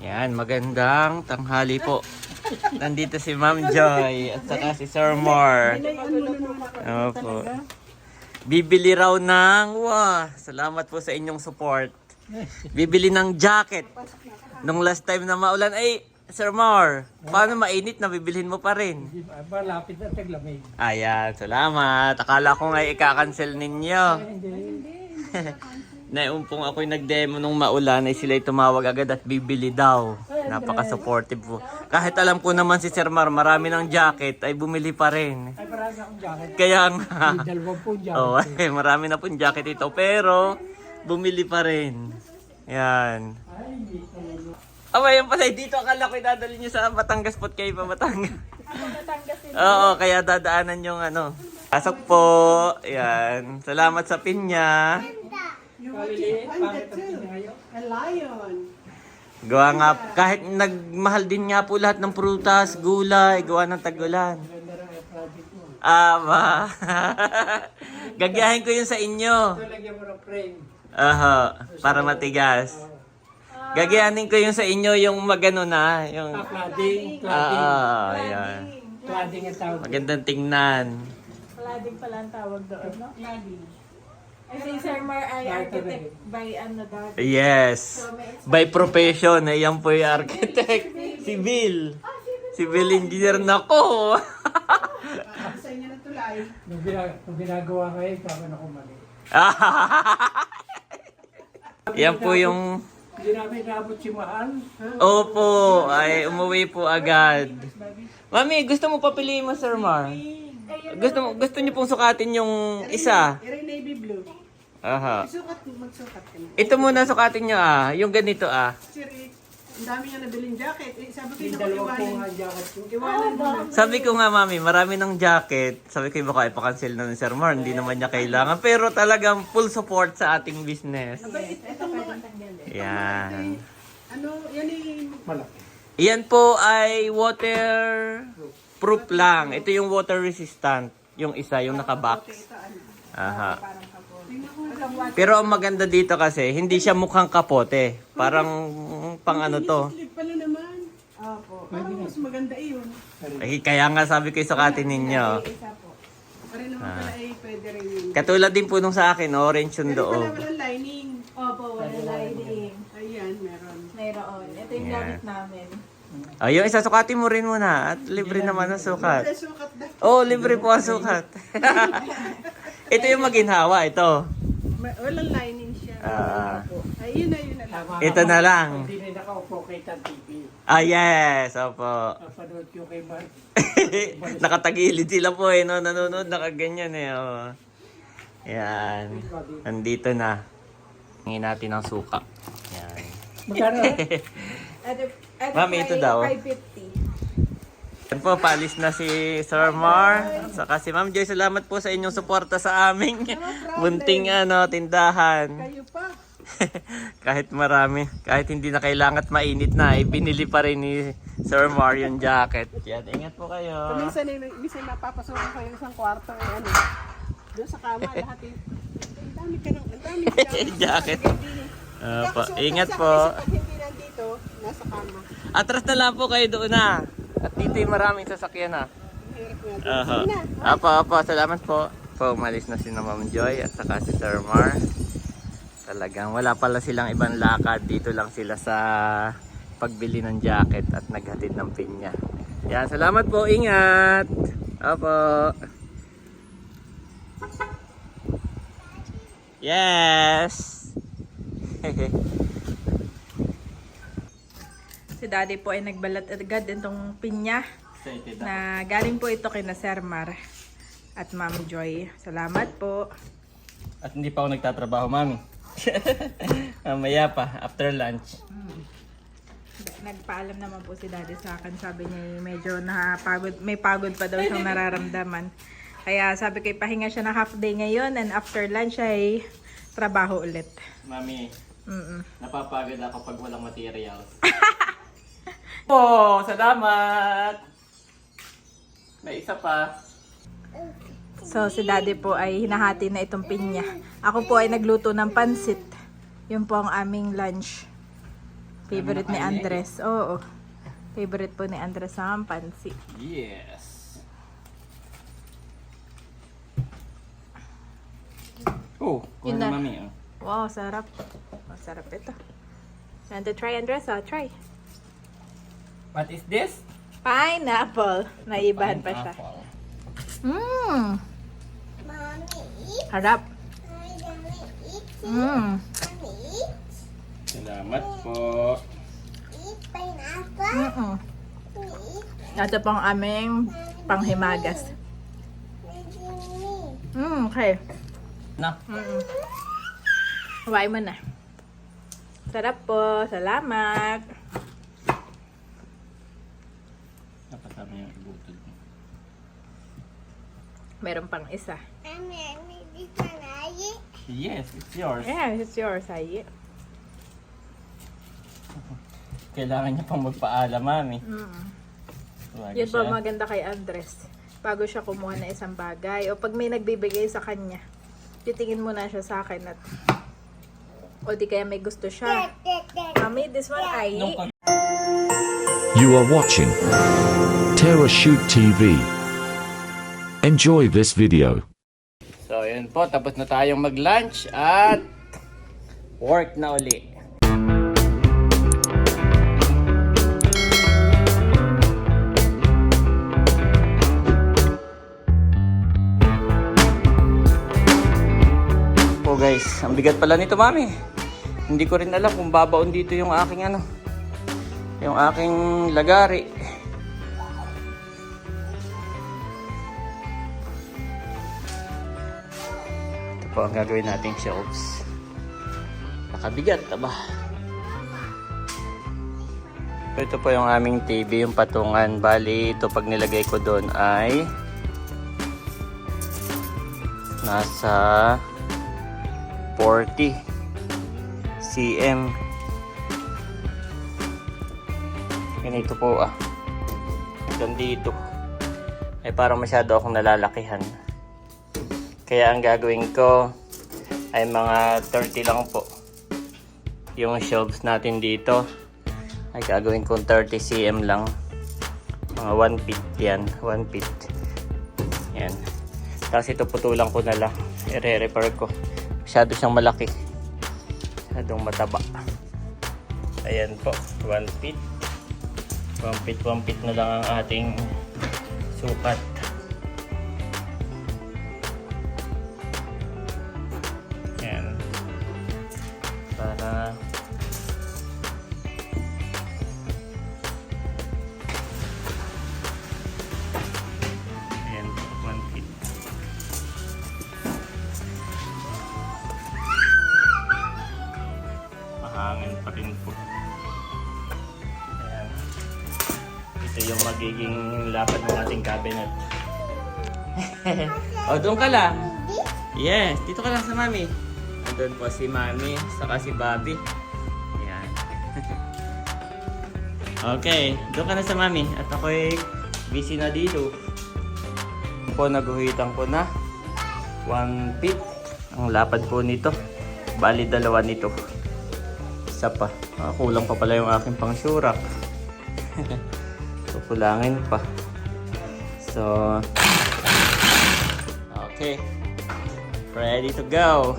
Yan, magandang tanghali po. Nandito si Ma'am Joy at saka si Sir Mar. Opo. Bibili raw ng, wah, salamat po sa inyong support. Bibili ng jacket. Nung last time na maulan, ay, Sir Mar, paano mainit na bibilhin mo pa rin? Malapit na taglamig. Ayan, salamat. Akala ko nga ika-cancel ninyo. Naumpong ako'y nag-demo nung maulan ay sila'y tumawag agad at bibili daw. Napaka-supportive po. Kahit alam ko naman si Sir Mar, marami ng jacket, ay bumili pa rin. Ay, marami akong jacket. Kaya nga. May dalawampung jacket. Oh, ay, marami na pong jacket ito. Pero, bumili pa rin. Yan. Aba, yan pala. Dito akala ko idadali nyo sa Batangas pot kayo pa Batangas. Oo, kaya dadaanan yung ano. Pasok po. Yan. Salamat sa pinya. Kaliliit, pangit ang pinayo. A lion. Gawa nga, kahit nagmahal din nga po lahat ng prutas, gulay, gawa ng tagulan. Ganda project mo. Aba. Gagayahin ko yun sa inyo. Ito, lagyan mo ng frame. Aha, para matigas. Gagayanin ko yung sa inyo yung magano na, yung Ah, cladding. ah, Cladding. ah, ayan. Cladding ang tawag. Magandang tingnan. Cladding pala ang tawag doon, no? Cladding. Eh, si Sir Mar ay architect by ano daw. Yes. By profession, eh, yan po yung architect. Bill. Si Bill engineer na ko. Sa inyo na tulay. Nung, bina- nung ginagawa kayo, tama na kung mali. yan po yung Hindi namin naabot si Mahal. Opo, ay umuwi po agad. Mami, gusto mo papiliin mo, Sir Mar? Gusto mo gusto niyo pong sukatin yung isa? Navy blue. Aha. Sukat, magsukat ka na. Ito muna sukatin niyo ah, yung ganito ah. Sir, eh, ang dami niya nabiling jacket. Eh, sabi ko, Yung naku, dalawampung iwanan. ang jacket ko. Iwanan mo na. Sabi ko nga, mami, marami ng jacket. Sabi ko, baka ipakancel na ni Sir Mar. Hindi naman niya kailangan. Pero talagang full support sa ating business. Itong mga, Yan. ano, yan eh, Malaki. Iyan po ay water proof lang. Ito yung water resistant. Yung isa, yung nakabox. Aha. Pero ang maganda dito kasi, hindi siya mukhang kapote. Parang pang ano to. slip pala naman. Opo. Parang mas maganda iyon. Ay, kaya nga sabi ko sukatin ninyo. Isa po. Naman pala ay pwede rin yun. Katulad din po nung sa akin, orange yung Pero pala walang lining. Opo, wala lighting. Ayan, meron. Mayroon. Ito yung Yeah. gamit namin. Ay, yung isa sukatin mo rin muna. At libre naman ang sukat. Wala sukat na. Oh, libre po ang sukat. ito yung maginhawa, ito. Ma- Walang lining siya. Ah. Opo. Ay, yun na, yun na lang. Ito na lang. Hindi na nakaupo kay Tan TV. Ah, yes. Opo. Napanood ko kay Mark. Nakatagilid sila po eh, no? Nanonood, nakaganyan eh, oh. Yan. Nandito na. Hingin natin ang suka. Yan. Magkano? Mami, po ito daw. 550. Yan po, paalis na si Sir Mar. Saka si Ma'am Joy, salamat po sa inyong suporta sa aming bunting ano, tindahan. Kayo pa. kahit marami, kahit hindi na kailangan at mainit na, eh, binili pa rin ni Sir Mar yung jacket. Yan, ingat po kayo. Minsan, eh, minsan napapasukan ko yung isang kwarto eh, ano, doon sa kama, lahat eh. Ang dami ka ng, ang dami ka ng jacket. Opo, ingat po. Pag hindi nandito, nasa kama. Atras na lang po kayo doon na. At dito yung maraming sasakyan na. Aha. Apo, apo, salamat po. Po, umalis na si na Ma'am Joy at saka si Sir Mar. Talagang wala pala silang ibang lakad. Dito lang sila sa pagbili ng jacket at naghatid ng pinya. Yan, salamat po. Ingat. Apo. Yes. Si daddy po ay nagbalat agad itong pinya na galing po ito kay na Sir Mar at Ma'am Joy. Salamat po. At hindi pa ako nagtatrabaho, mami. Mamaya pa, after lunch. Nagpaalam naman po si daddy sa akin. Sabi niya medyo napagod, may pagod pa daw siyang nararamdaman. Kaya sabi ko ipahinga siya na half day ngayon and after lunch ay trabaho ulit. Mami, Mm-mm. napapagod ako pag walang materials. po, salamat! May isa pa. So si daddy po ay hinahati na itong pinya. Ako po ay nagluto ng pansit. Yun po ang aming lunch Favorite ni Andres. Oo. Favorite po ni Andres ang pansit. Yes. Oh, kuha Yun na mami. Oh. Wow, sarap. Masarap ito. Want to try, Andres? Ah, try. What is this? Pineapple. Naibahan pa siya. Pineapple. Mmm. Harap. Mmm. Salamat po. Mm-mm. Ito pang aming panghimagas. Mommy, Mm, okay. Na. Mm. Huwag mo na. Sarap po. Salamat. Dapat kami yung ibutod. Meron pang isa. I eat. Yes, it's yours. Yeah, it's yours. Ay. Kailangan niya pang magpaalam, mami. Mm. Wag Yun siya. maganda kay Andres. Bago siya kumuha ng isang bagay. O pag may nagbibigay sa kanya, titingin muna siya sa akin at o di kaya may gusto siya. Mami, this one ay Nung pag- You are watching Terra Shoot TV. Enjoy this video. So, yun po. Tapos na tayong mag-lunch at work na uli. Po guys, ang bigat pala nito mami. Hindi ko rin alam kung babaon dito yung aking ano, yung aking lagari. Po ang gagawin nating shelves. Nakabigat, aba. Ito po yung aming TV, yung patungan. Bali, ito pag nilagay ko doon ay nasa 40 cm. Ganito po ah. Hanggang dito. Ay parang masyado akong nalalakihan. Kaya ang gagawin ko ay mga 30 lang po. Yung shelves natin dito ay gagawin kong 30 cm lang. Mga 1 feet yan. 1 feet. Yan. Tapos ito putulang ko na lang. I-repair ko. Masyado siyang malaki. Masyadong mataba. Ayan po. 1 feet. 1 feet, 1 feet na lang ang ating sukat. Lapad ng ating cabinet. o, doon ka lang. Yes, dito ka lang sa mami. Andun po si mami, saka si Bobby. Ayan. okay, doon ka na sa mami. At ako'y busy na dito. Po, naguhitan ko na. One feet. Ang lapad po nito. Bali, dalawa nito. Isa pa. Ah, kulang pa pala yung aking pang surak. Kukulangin pa. So, okay. Ready to go.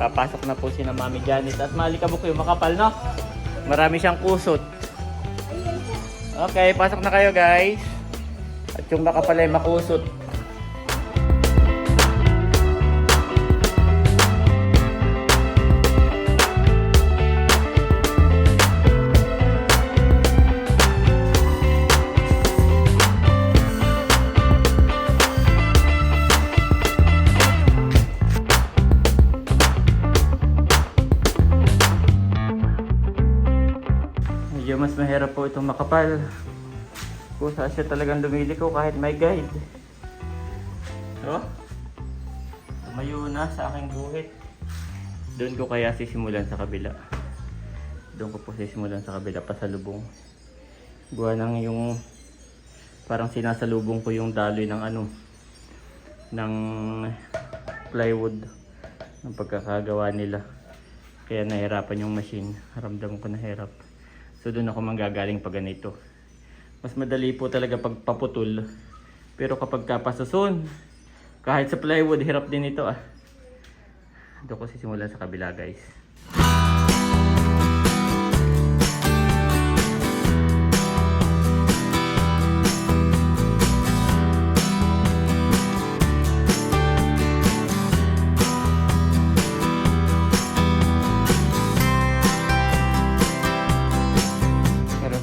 Papasok na po si na Mami Janet at malikabok yung makapal, no? Marami siyang kusot. Okay, pasok na kayo guys. At yung makapal ay makusot. Medyo mas mahirap po itong makapal. Kusa siya talagang lumiliko kahit may guide. So, tumayo na sa aking guhit. Doon ko kaya sisimulan sa kabila. doon ko po sisimulan sa kabila pasalubong. Buwan ng yung parang sinasalubong ko yung daloy ng ano ng plywood ng pagkakagawa nila. Kaya nahirapan yung machine. Ramdam ko na hirap. So doon ako manggagaling pag ganito. Mas madali po talaga pag paputol. Pero kapag kapasuson, kahit sa plywood, hirap din ito ah. Doon ko sisimulan sa kabila guys.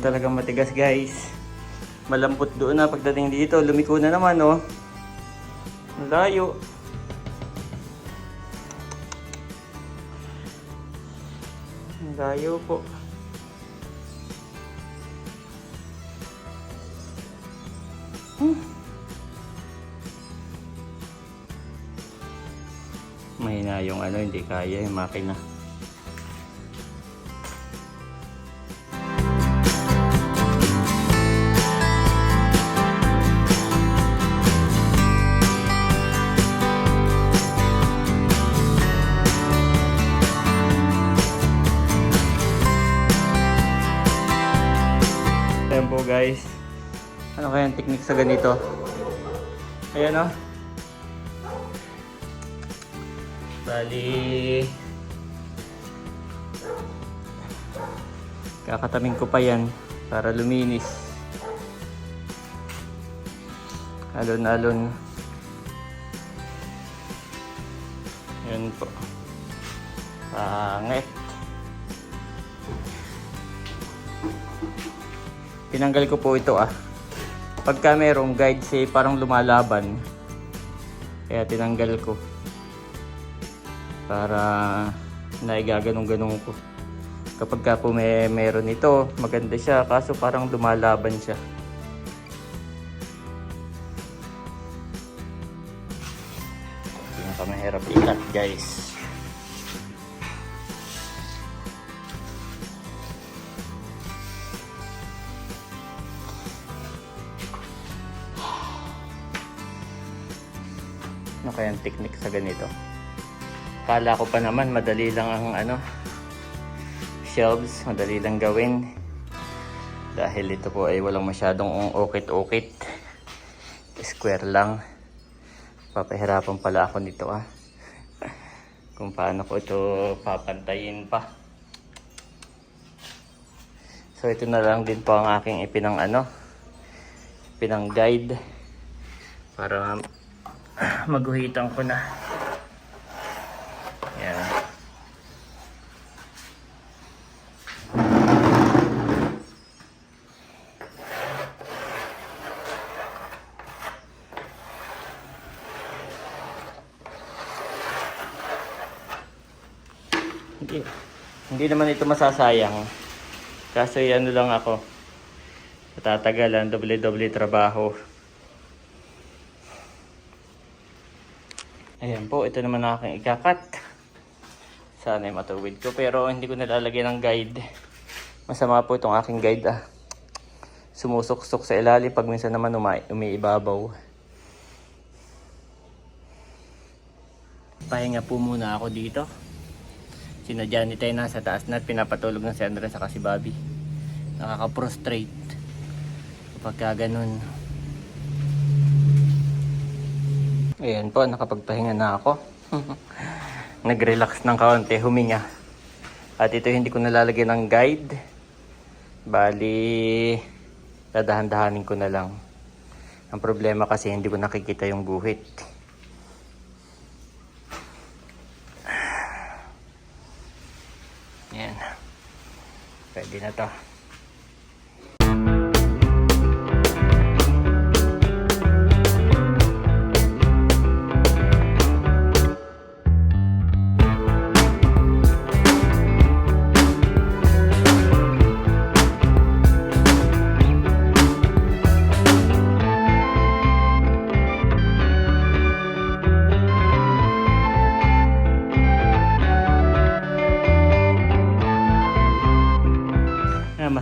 Talagang matigas guys. Malambot doon na pagdating dito. Lumiko na naman oh. Ang layo. Layo po. Hmm. Mahina yung ano, hindi kaya yung makina. Guys. Ano kaya ang technique sa ganito? Ayan o. Bali... Kakatamin ko pa yan para luminis. Alon-alon. Ayan po. Pangit. Tinanggal ko po ito ah. Pagka merong guide say parang lumalaban. Kaya tinanggal ko. Para naigaganong-ganong ko. Kapag ka po may meron ito, maganda siya. Kaso parang lumalaban siya. Pinakamahirap ikat guys. Ang technique sa ganito? Kala ko pa naman madali lang ang ano shelves, madali lang gawin. Dahil ito po ay walang masyadong ukit-ukit. Square lang. Papahirapan pala ako nito ah. Kung paano ko ito papantayin pa. So ito na lang din po ang aking ipinang ano, pinang guide para maguhitan ko na. Yan. Hindi, hindi naman ito masasayang. Kaso ano lang ako. Tatagalan, doble-doble trabaho. Ayan po, ito naman ang aking ikakat. Sana ay matuwid ko. Pero hindi ko nalalagyan ng guide. Masama po itong aking guide ah. Sumusok-sok sa ilalim pag minsan naman umay, umiibabaw. Pahinga po muna ako dito. Sinadya ni nasa taas na at pinapatulog na si sa si Bobby. Nakaka-prostrate. Kapag ka ganun. Ayan po, nakapagpahinga na ako. Nag-relax ng kaunti, huminga. At ito hindi ko nalalagyan ng guide. Bali, dadahan-dahanin ko na lang. Ang problema kasi hindi ko nakikita yung guhit. Yan. Pwede na to.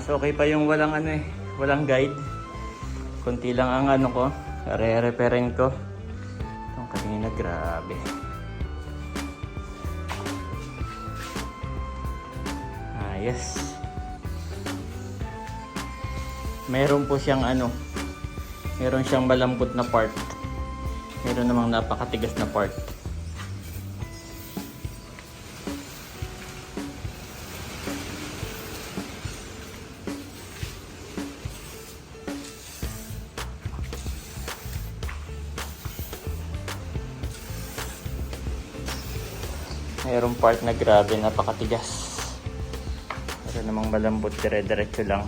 Okay pa yung walang ano eh, walang guide. Kunti lang ang ano ko, re-referin ko. Itong kanina, grabe. Ayos. Meron po siyang ano, meron siyang malambot na part. Meron namang napakatigas na part. Part na grabe, napakatigas. Meron namang malambot, dire-diretso lang.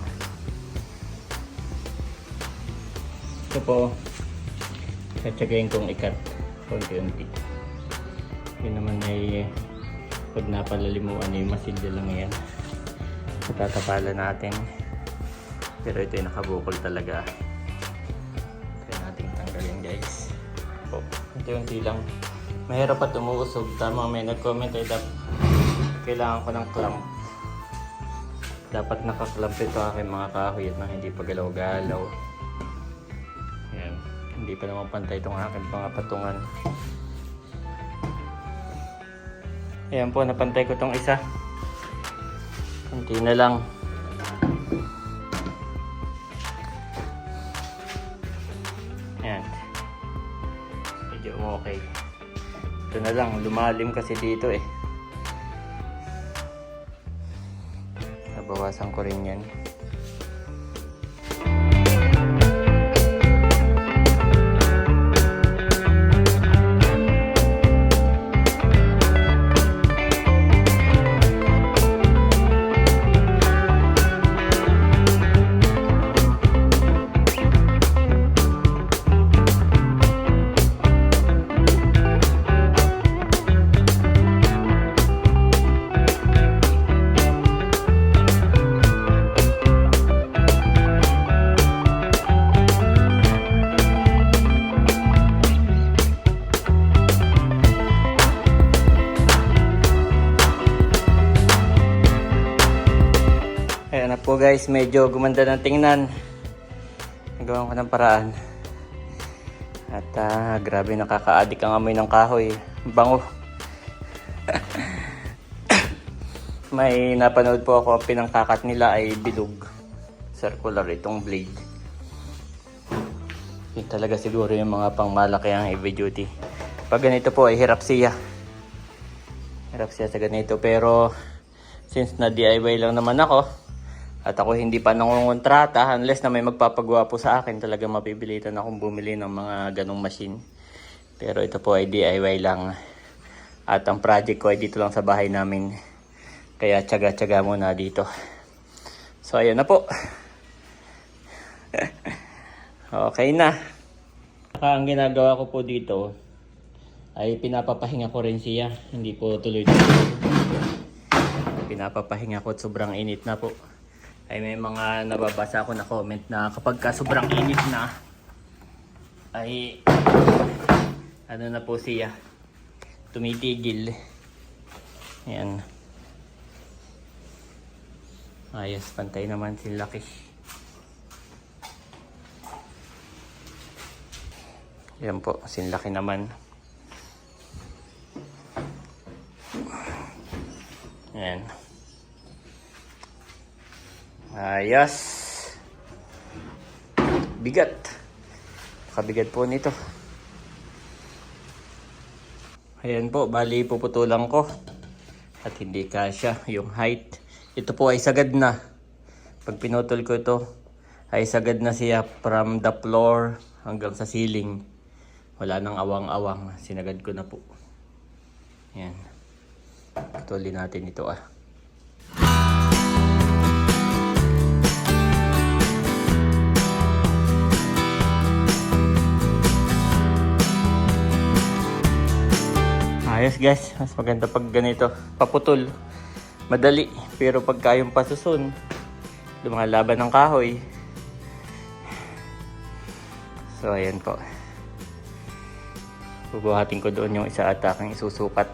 Ito po, satsagayin kong ikat konti-unti. Yun naman ay pag napalalimuan na yung masilya lang yan. Matatapalan natin. Pero ito yung nakabukol talaga. Try natin tanggalin guys. Po, unti-unti lang. Mahirap at umuusog. Tama may nag-comment ay dapat kailangan ko ng clamp. Dapat nakaklamp ito aking mga kahoy at nang hindi pa galaw-galaw. Ayan. Hindi pa naman pantay itong aking mga patungan. Ayan po, napantay ko itong isa. Kunti na lang. Na lang, lumalim kasi dito eh. Nabawasan ko rin yan. Guys, medyo gumanda ng tingnan. Nagawa ko ng paraan. At ah, grabe nakaka-addict ang amoy ng kahoy. Bango. May napanood po ako, pinangkakat nila ay bilog. Circular itong blade. Yun talaga siguro yung mga pangmalaki ang heavy duty. Pag ganito po ay hirap siya. Hirap siya sa ganito. Pero since na DIY lang naman ako, at ako hindi pa nangungontrata unless na may magpapagawa po sa akin talaga mapipilitan akong bumili ng mga ganong machine. Pero ito po ay DIY lang. At ang project ko ay dito lang sa bahay namin. Kaya tsaga-tsaga muna dito. So ayun na po. okay na. Ang ginagawa ko po dito ay pinapapahinga ko rin siya. Hindi po tuloy-tuloy. Pinapapahinga ko at sobrang init na po ay may mga nababasa ako na comment na kapag ka sobrang init na ay ano na po siya tumitigil. Ayan. Ayos pantay naman si Lucky. Yan po sinlaki naman. Ayan Ayos. Bigat. Kabigat po nito. Ayan po, bali puputulan ko. At hindi kasya yung height. Ito po ay sagad na. Pag pinutol ko ito, ay sagad na siya from the floor hanggang sa ceiling. Wala nang awang-awang. Sinagad ko na po. Ayan. Putulin natin ito ah. Ayos guys, mas maganda pag ganito, paputol. Madali, pero pagka yung pasusun, lumalaban ng kahoy. So ayan po. Bubuhatin ko doon yung isa at aking isusukat.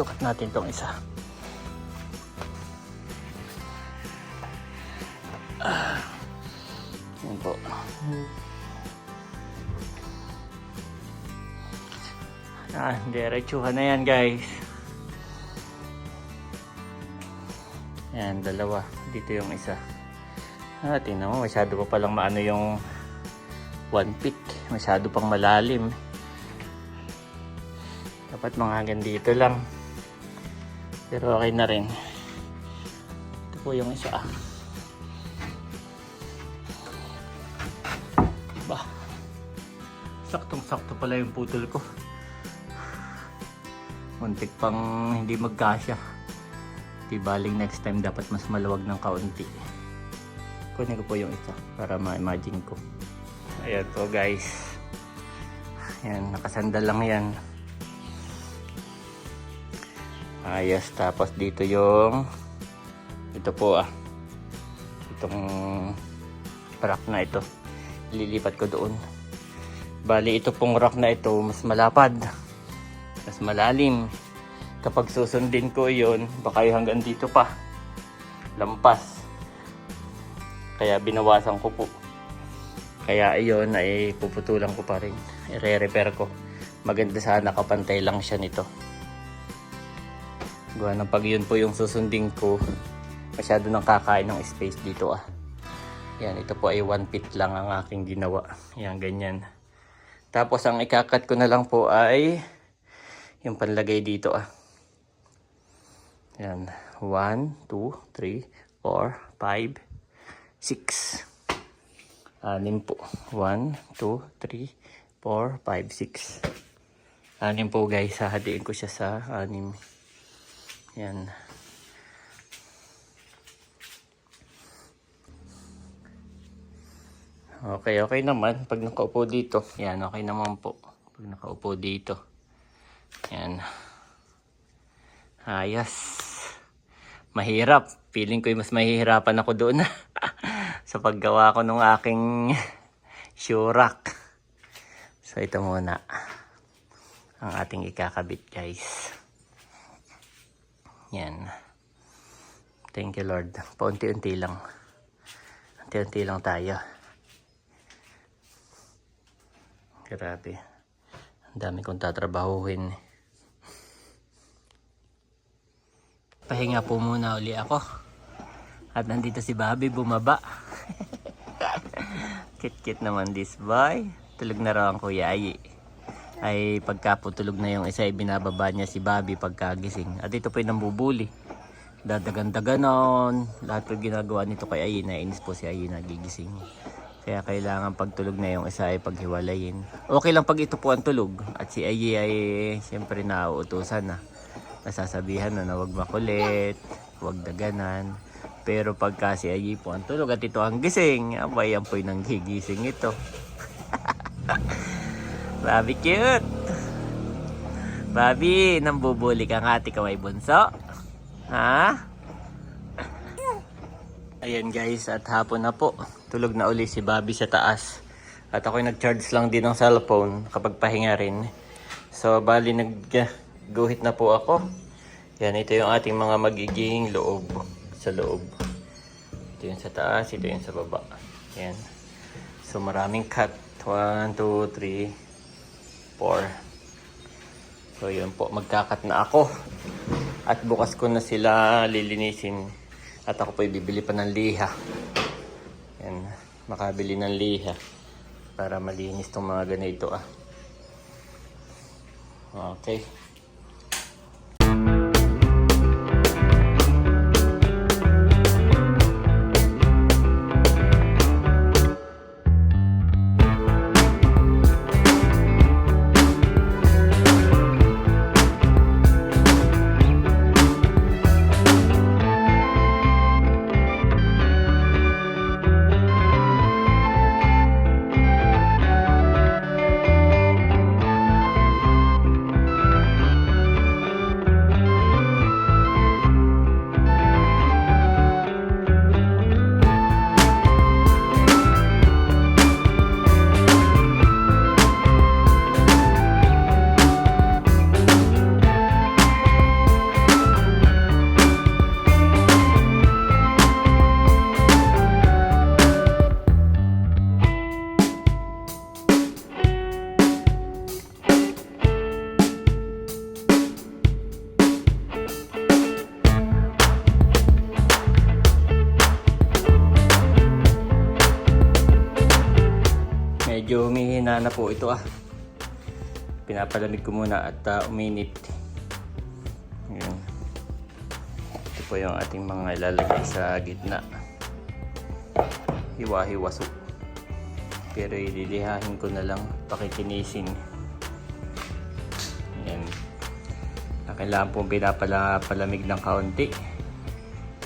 Sukat natin tong isa. Ah. Yan po. Ah, diretsuhan na yan guys. Yan, dalawa. Dito yung isa. Ah, tingnan mo, masyado pa palang maano yung one pick. Masyado pang malalim. Dapat mga dito lang. Pero okay na rin. Ito po yung isa. ah. Ba. Saktong sakto pala yung putol ko. Muntik pang hindi magkasya. Di baling next time dapat mas maluwag ng kaunti. Kunin ko po yung isa para ma-imagine ko. Ayan po guys. Ayan, nakasandal lang yan. Ayos, tapos dito yung ito po ah. Itong rack na ito. Lilipat ko doon. Bali, ito pong rack na ito mas malapad. Mas malalim. Kapag susundin ko yon baka yung hanggang dito pa. Lampas. Kaya binawasan ko po. Kaya iyon ay puputulan ko pa rin. I-repair ko. Maganda sana kapantay lang siya nito. Gawa ng pag yun po yung susundin ko, masyado nang kakain ng space dito ah. Yan, ito po ay one feet lang ang aking ginawa. Yan, ganyan. Tapos ang ikakat ko na lang po ay yung panlagay dito ah. Yan, 1, 2, 3, 4, 5, 6. Anim po. 1, 2, 3, 4, 5, 6. Anim po guys, hahatiin ko siya sa anim. Yan. Okay, okay naman. Pag nakaupo dito. Yan, okay naman po. Pag nakaupo dito. Yan. Ayos. Mahirap. Feeling ko yung mas mahihirapan ako doon sa paggawa ko ng aking shurak. So ito muna ang ating ikakabit guys. Yan. Thank you Lord. Paunti-unti lang. Unti-unti lang tayo. Grabe. Ang dami kong tatrabahuhin. Pahinga po muna uli ako. At nandito si Bobby bumaba. Kit-kit naman this boy. Tulog na raw ang kuya Ayi. Ay pagka po tulog na yung isa ay binababa niya si Bobby pagkagising. At ito po yung nambubuli. Dadagan-daganon. Lahat po ginagawa nito kay Ayi. Nainis po si Ayi nagigising. Kaya kailangan pag tulog na yung isa ay paghiwalayin. Okay lang pag ito po ang tulog. At si Ayi ay siyempre nauutusan na. Nasasabihan na na huwag makulit, huwag daganan. Pero pagka si Ayi po ang tulog at ito ang gising, abay yan po'y nang gigising ito. Bobby cute! Bobby, nambubuli ka nga ati kamay bunso. Ha? Ayan guys, at hapon na po. Tulog na uli si Bobby sa taas. At ako'y nag-charge lang din ng cellphone kapag pahinga rin. So, bali nag-guhit na po ako. Yan, ito yung ating mga magiging loob sa loob. Ito yung sa taas, ito yung sa baba. Yan. So, maraming cut. 1, 2, 3, 4. So, yun po. Magkakat na ako. At bukas ko na sila lilinisin. At ako po bibili pa ng liha. Yan. Makabili ng liha. Para malinis tong mga ganito ah. Okay. Medyo humihina na po ito ah. Pinapalamig ko muna at ah, uminit. Yun. Ito po yung ating mga ilalagay sa gitna. Hiwa-hiwaso. Pero ililihahin ko na lang pakikinisin. Yan. Ah, Kailangan pong pinapalamig ng kaunti.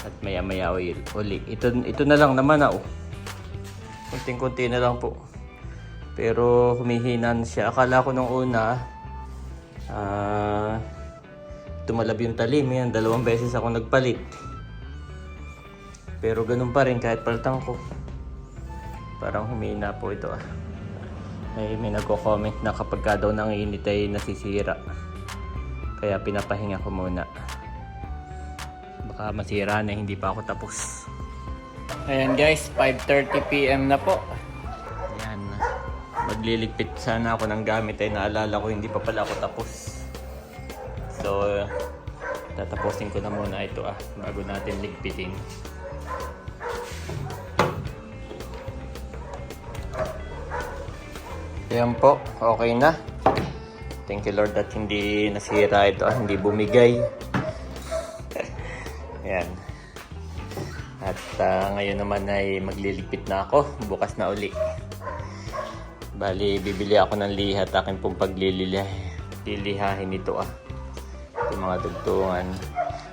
At maya maya oil uli. Ito, ito na lang naman ah. Oh. Kunting-kunti na lang po. Pero humihinan siya. Akala ko nung una, ah, tumalab yung talim. Yan, dalawang beses ako nagpalit. Pero ganun pa rin kahit paltang ko. Parang humina po ito ah. May, may nagko-comment na kapag ka daw nanginit ay nasisira. Kaya pinapahinga ko muna. Baka masira na hindi pa ako tapos. Ayan guys, 5.30pm na po. Magliligpit sana ako ng gamit ay naalala ko hindi pa pala ako tapos. So, tatapusin ko na muna ito ah, bago natin ligpitin. Ayan po, okay na. Thank you Lord that hindi nasira ito, ah, hindi bumigay. Ayan. At ah, ngayon naman ay magliligpit na ako. Bukas na uli. Bali, bibili ako ng liha at akin pong paglilihahin ito ah. Yung mga dugtungan.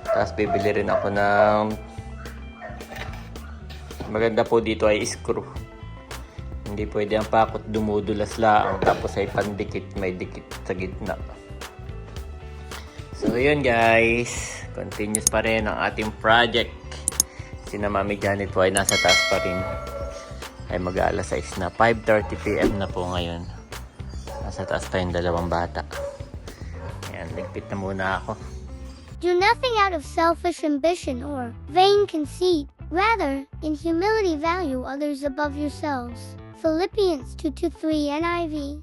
Tapos bibili rin ako ng maganda po dito ay screw. Hindi pwede ang pakot dumudulas lang tapos ay pandikit may dikit sa gitna. So yun guys, continuous pa rin ang ating project. Sina Mami Janet po ay nasa taas pa rin. Ay mag-aalas 6 na. 5.30pm na po ngayon. Nasa taas pa yung dalawang bata. Ayan, ligpit na muna ako. Do nothing out of selfish ambition or vain conceit. Rather, in humility value others above yourselves. Philippians 2 to 3 NIV.